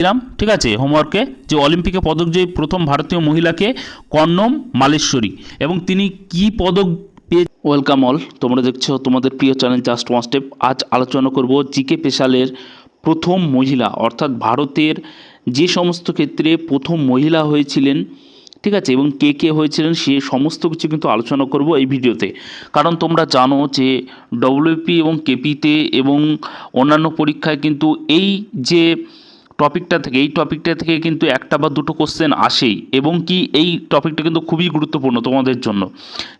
দিলাম, ঠিক আছে হোমওয়ার্কে যে অলিম্পিকে পদকজয়ী প্রথম ভারতীয় মহিলাকে কর্ণম মালেশ্বরী এবং তিনি কি পদক পেয়ে ওয়েলকাম অল তোমরা দেখছ তোমাদের প্রিয় চ্যানেল জাস্ট ওয়ান স্টেপ আজ আলোচনা করব জিকে পেশালের প্রথম মহিলা, অর্থাৎ ভারতের যে সমস্ত ক্ষেত্রে প্রথম মহিলা হয়েছিলেন, ঠিক আছে, এবং কে কে হয়েছিলেন সে সমস্ত কিছু কিন্তু আলোচনা করব এই ভিডিওতে। কারণ তোমরা জানো যে ডব্লিউপি এবং কেপিতে এবং অন্যান্য পরীক্ষায় কিন্তু এই যে টপিকটা থেকে, এই টপিকটা থেকে কিন্তু একটা বা দুটো কোশ্চেন আসেই এবং কি এই টপিকটা কিন্তু খুবই গুরুত্বপূর্ণ তোমাদের জন্য।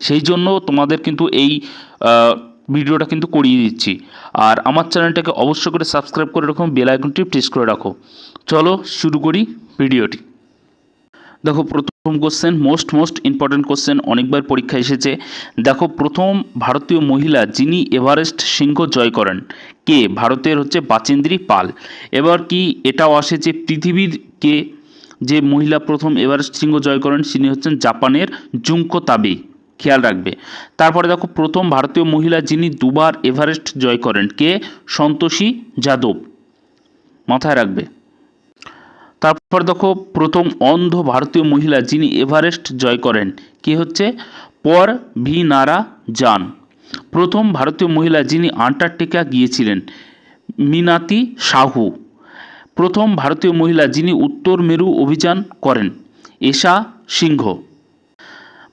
সেই জন্য তোমাদের কিন্তু এই ভিডিওটা কিন্তু করিয়ে দিচ্ছি। আর আমার চ্যানেলটাকে অবশ্যই করে সাবস্ক্রাইব করে রাখো বেল আইকনটি প্রেস করে রাখো। চলো শুরু করি ভিডিওটি। দেখো প্রথম question most most important question অনেকবার পরীক্ষা এসেছে। দেখো প্রথম ভারতীয় মহিলা যিনি এভারেস্ট সিংহ জয় করেন, কে? ভারতের হচ্ছে বাচেন্দ্রী পাল। এবার কি এটাও আসে যে পৃথিবীর কে? যে মহিলা প্রথম এভারেস্ট সিংহ জয় করেন, তিনি হচ্ছেন জাপানের জুঙ্কো তাবে। খেয়াল রাখবে। তারপরে দেখো প্রথম ভারতীয় মহিলা যিনি দুবার এভারেস্ট জয় করেন, কে? সন্তোষী যাদব। মাথায় রাখবে। তারপর দেখো প্রথম অন্ধ ভারতীয় মহিলা যিনি এভারেস্ট জয় করেন, কে হচ্ছে? পর ভি নারা জান। প্রথম ভারতীয় মহিলা যিনি আন্টার্কটিকা গিয়েছিলেন, মিনাতি সাহু। প্রথম ভারতীয় মহিলা যিনি উত্তর মেরু অভিযান করেন, এশা সিংহ।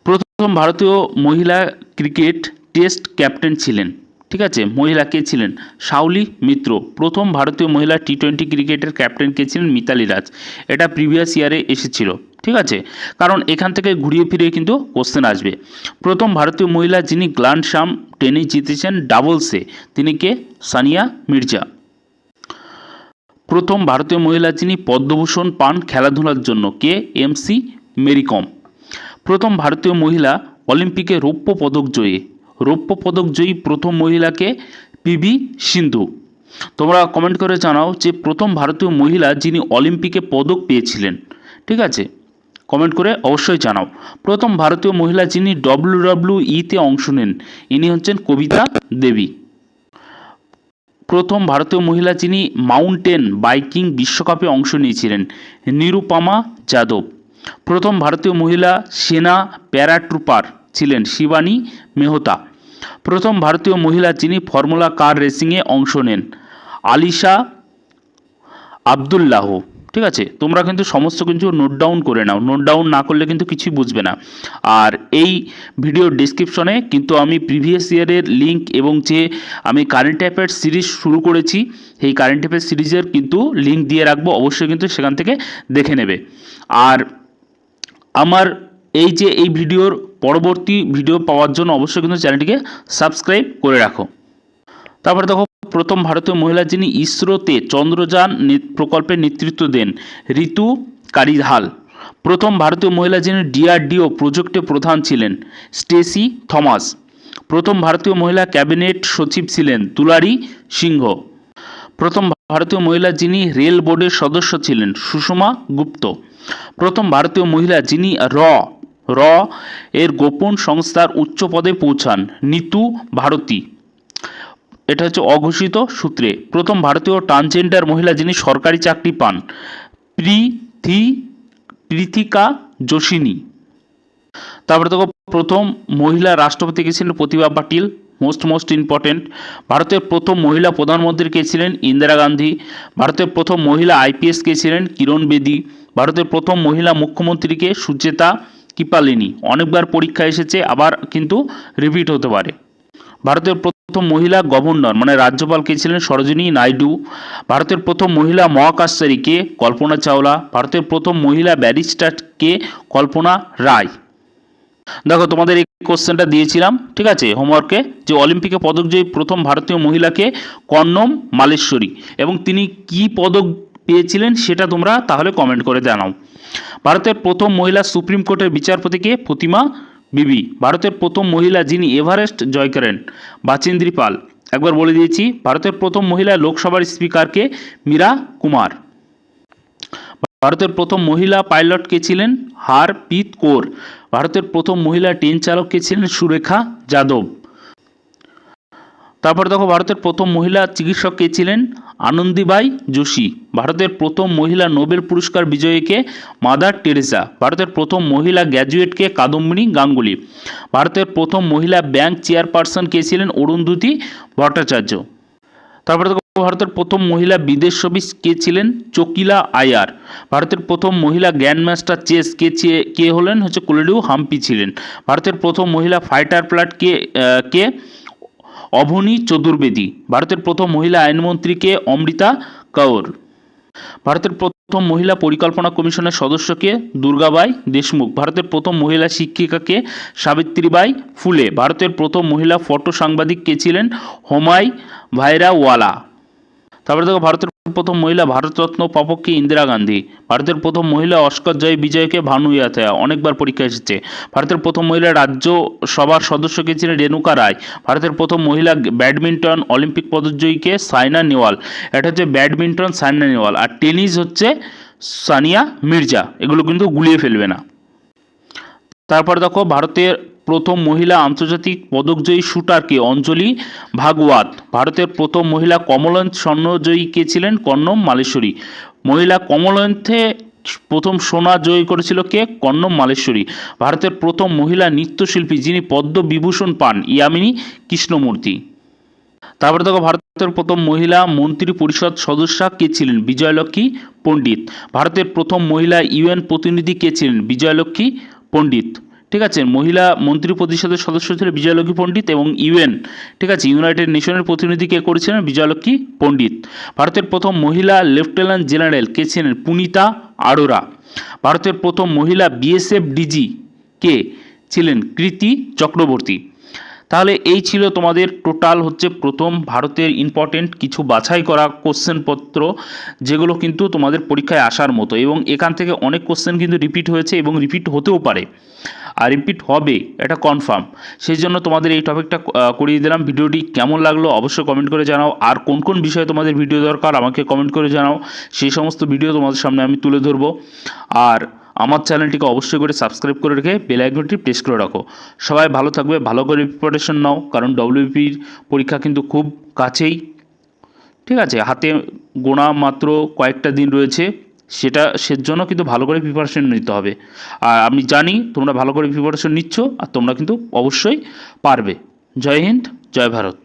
প্রথম ভারতীয় মহিলা ক্রিকেট টেস্ট ক্যাপ্টেন ছিলেন। ঠিক আছে, মহিলা কে ছিলেন? শাওলি মিত্র, প্রথম ভারতীয় মহিলা টি টোয়েন্টি ক্রিকেটের ক্যাপ্টেন কে ছিলেন মিতালি রাজ। এটা প্রিভিয়াস ইয়ারে এসেছিল, ঠিক আছে? কারণ এখান থেকে ঘুরিয়ে ফিরিয়ে কিন্তু কোশ্চেন আসবে। প্রথম ভারতীয় মহিলা যিনি গ্ল্যান্ড শাম টেনিস জিতেছেন ডাবলসে তিনি কে? সানিয়া মির্জা। প্রথম ভারতীয় মহিলা যিনি পদ্মভূষণ পান খেলাধুলার জন্য, কে? এমসি মেরিকম। প্রথম ভারতীয় মহিলা অলিম্পিকে রৌপ্য পদক জয়ী রৌপ্য পদক জয়ী প্রথম মহিলাকে পিভি সিন্ধু। তোমরা কমেন্ট করে জানাও যে প্রথম ভারতীয় মহিলা যিনি অলিম্পিকে পদক পেয়েছিলেন, ঠিক আছে? কমেন্ট করে অবশ্যই জানাও। প্রথম ভারতীয় মহিলা যিনি ডব্লিউ ডব্লিউ ইতে অংশ নেন, ইনি হচ্ছেন কবিতা দেবী। প্রথম ভারতীয় মহিলা যিনি মাউন্টেন বাইকিং বিশ্বকাপে অংশ নিয়েছিলেন, নিরুপমা যাদব। প্রথম ভারতীয় মহিলা সেনা প্যারাট্রুপার ছিলেন শিবানী মেহতা। প্রথম ভারতীয় মহিলা যিনি ফর্মুলা কার রেসিংয়ে অংশ নেন, আলিশা আবদুল্লাহ। ঠিক আছে? তোমরা কিন্তু সমস্ত কিছু নোট ডাউন করে নাও। নোট ডাউন না করলে কিন্তু কিছুই বুঝবে না। আর এই ভিডিও ডিসক্রিপশনে কিন্তু আমি প্রিভিয়াস ইয়ারের লিঙ্ক এবং যে আমি কারেন্ট অ্যাফেয়ার্স সিরিজ শুরু করেছি, সেই কারেন্ট অ্যাফেয়ার্স সিরিজের কিন্তু লিঙ্ক দিয়ে রাখব। অবশ্যই কিন্তু সেখান থেকে দেখে নেবে। আর আমার এই যে এই ভিডিওর পরবর্তী ভিডিও পাওয়ার জন্য অবশ্যই কিন্তু চ্যানেলটিকে সাবস্ক্রাইব করে রাখো। তারপরে দেখো, প্রথম ভারতীয় মহিলা যিনি ইসরোতে চন্দ্রযান নে- প্রকল্পে নেতৃত্ব দেন, ঋতু কারিহাল। প্রথম ভারতীয় মহিলা যিনি ডিআরডিও প্রজেক্টে প্রধান ছিলেন, স্টেসি থমাস। প্রথম ভারতীয় মহিলা ক্যাবিনেট সচিব ছিলেন, দুলারি সিংহ। প্রথম ভারতীয় মহিলা যিনি রেল বোর্ডের সদস্য ছিলেন, সুষমা গুপ্ত। প্রথম ভারতীয় মহিলা যিনি র র, এর গোপন সংস্থার উচ্চ পদে পৌঁছান নিতু ভারতী। এটা হচ্ছে অঘোষিত সূত্রে। প্রথম ভারতীয় ট্রান্সজেন্ডার মহিলা যিনি সরকারি চাকরি পান প্রীথি প্রীতিকা যোশিনী। তারপরে দেখো, প্রথম মহিলা রাষ্ট্রপতি কে ছিলেন Pratibha Patil most most important ভারতের প্রথম মহিলা প্রধানমন্ত্রী কে ছিলেন ইন্দিরা গান্ধী। ভারতের প্রথম মহিলা আইপিএস কে ছিলেন কিরণ বেদী। ভারতের প্রথম মহিলা মুখ্যমন্ত্রীকে সুচেতা। কৃপালিনী অনেকবার পরীক্ষা এসেছে, আবার কিন্তু রিপিট হতে পারে। ভারতের প্রথম মহিলা গভর্নর মানে রাজ্যপাল কে ছিলেন সরোজিনী নাইডু। ভারতের প্রথম মহিলা মহাকাশচারী কে কল্পনা চাওলা। ভারতের প্রথম মহিলা ব্যারিস্টার কে কল্পনা রায়। দেখো, তোমাদের এই কোশ্চেনটা দিয়েছিলাম, ঠিক আছে? হোমওয়ার্কে যে অলিম্পিকে পদকজয়ী প্রথম ভারতীয় মহিলাকে কর্ণম মালেশ্বরী। এবং তিনি কি পদক পেয়েছিলেন সেটা তোমরা তাহলে কমেন্ট করে জানাও। ভারতের প্রথম মহিলা সুপ্রিম কোর্টের বিচারপতিকে প্রতিমা বিবি, ভারতের প্রথম মহিলা যিনি এভারেস্ট জয় করেন বাচেন্দ্রী পাল। একবার বলে দিয়েছি, ভারতের প্রথম মহিলা লোকসভার স্পিকারকে মীরা কুমার। ভারতের প্রথম মহিলা পাইলট কে ছিলেন? হারপিত কোর। ভারতের প্রথম মহিলা ট্রেন চালক কে ছিলেন? সুরেখা যাদব। তারপর দেখো, ভারতের প্রথম মহিলা চিকিৎসক কে ছিলেন? আনন্দীবাই যোশী, ভারতের প্রথম মহিলা নোবেল পুরস্কার বিজয়ীকে মাদার টেরেসা, ভারতের প্রথম মহিলা গ্র্যাজুয়েটকে কাদম্বিনী গাঙ্গুলি। ভারতের প্রথম মহিলা ব্যাংক চেয়ারপারসন কে ছিলেন অরুন্ধতী ভট্টাচার্য। তারপরে ভারতের প্রথম মহিলা বিদেশ সবিস কে ছিলেন? চকিলা আয়ার। ভারতের প্রথম মহিলা গ্র্যান্ড মাস্টার চেস কে কে হলেন? হচ্ছে কোলেডু হাম্পি ছিলেন। ভারতের প্রথম মহিলা ফাইটার প্লাট কে কে? অভনী চতুর্বেদী, ভারতের প্রথম মহিলা আইনমন্ত্রী কে অমৃতা কৌর। ভারতের প্রথম মহিলা পরিকল্পনা কমিশনের সদস্যকে দুর্গাবাই দেশমুখ। ভারতের প্রথম মহিলা শিক্ষিকাকে সাবিত্রীবাই ফুলে। ভারতের প্রথম মহিলা ফটো সাংবাদিক কে ছিলেন? হোমাই ভাইরাওয়ালা। তারপরে দেখো ভারতের প্রথম মহিলা ভারতরত্ন পাপককে ইন্দিরা গান্ধী। ভারতের প্রথম মহিলা অস্কার জয় বিজয়কে ভানু ইয়াথায়া অনেকবার পরীক্ষা এসেছে। ভারতের প্রথম মহিলা রাজ্য সভার সদস্য কে ছিলেন রেণুকা রায়। ভারতের প্রথম মহিলা ব্যাডমিন্টন অলিম্পিক পদকজয়ীকে সাইনা নেওয়াল এটা হচ্ছে ব্যাডমিন্টন সাইনা নেওয়াল আর টেনিস হচ্ছে সানিয়া মির্জা। এগুলো কিন্তু গুলিয়ে ফেলবে না। তারপর দেখো ভারতের প্রথম মহিলা আন্তর্জাতিক পদকজয়ী শুটারকে অঞ্জলি ভাগওয়াত। ভারতের প্রথম মহিলা কমলন্থ স্বর্ণজয়ী কে ছিলেন? কর্ণম মালেশ্বরী। মহিলা কমলন্থে প্রথম সোনা জয়ী করেছিল কে? কর্ণম মালেশ্বরী। ভারতের প্রথম মহিলা নৃত্যশিল্পী যিনি পদ্ম বিভূষণ পান, ইয়ামিনী কৃষ্ণমূর্তি। তারপরে দেখো, ভারতের প্রথম মহিলা মন্ত্রী পরিষদ সদস্যা কে ছিলেন? বিজয়লক্ষ্মী পণ্ডিত। ভারতের প্রথম মহিলা ইউএন প্রতিনিধি কে ছিলেন? বিজয়লক্ষ্মী পণ্ডিত। ঠিক আছে, মহিলা মন্ত্রী পরিষদের সদস্য ছিলেন বিজয়লক্ষ্মী পণ্ডিত এবং ইউএন, ঠিক আছে, ইউনাইটেড নেশনের প্রতিনিধি কে করেছিলেন? বিজয়লক্ষ্মী পণ্ডিত। ভারতের প্রথম মহিলা লেফটেন্যান্ট জেনারেল কে ছিলেন? পুনিতা আরোরা। ভারতের প্রথম মহিলা বিএসএফ ডিজি কে ছিলেন? কৃতি চক্রবর্তী। তাহলে এই ছিল তোমাদের টোটাল হচ্ছে প্রথম ভারতের ইম্পর্টেন্ট কিছু বাছাই করা কোশ্চেনপত্র যেগুলো কিন্তু তোমাদের পরীক্ষায় আসার মতো এবং এখান থেকে অনেক কোশ্চেন কিন্তু রিপিট হয়েছে এবং রিপিট হতেও পারে। আর রিপিট হবে, এটা কনফার্ম সেই জন্য তোমাদের এই টপিকটা করিয়ে দিলাম। ভিডিওটি কেমন লাগল অবশ্যই কমেন্ট করে জানাও। আর কোন কোন বিষয়ে তোমাদের ভিডিও দরকার আমাকে কমেন্ট করে জানাও। সেই সমস্ত ভিডিও তোমাদের সামনে আমি তুলে ধরবো। আর আমার চ্যানেলটিকে অবশ্যই করে সাবস্ক্রাইব করে রেখে বেল আইকনটি প্রেস করে রাখো। সবাই ভালো থাকবে, ভালো করে প্রিপারেশন নাও, কারণ ডব্লিউপির পরীক্ষা কিন্তু খুব কাছেই। ঠিক আছে, হাতে গোনা মাত্র কয়েকটা দিন রয়েছে, সেটা সেজন্য কিন্তু ভালো করে প্রিপারেশন নিতে হবে। আর আমি জানি তোমরা ভালো করে প্রিপারেশন নিচ্ছ, আর তোমরা কিন্তু অবশ্যই পারবে। জয় হিন্দ, জয় ভারত।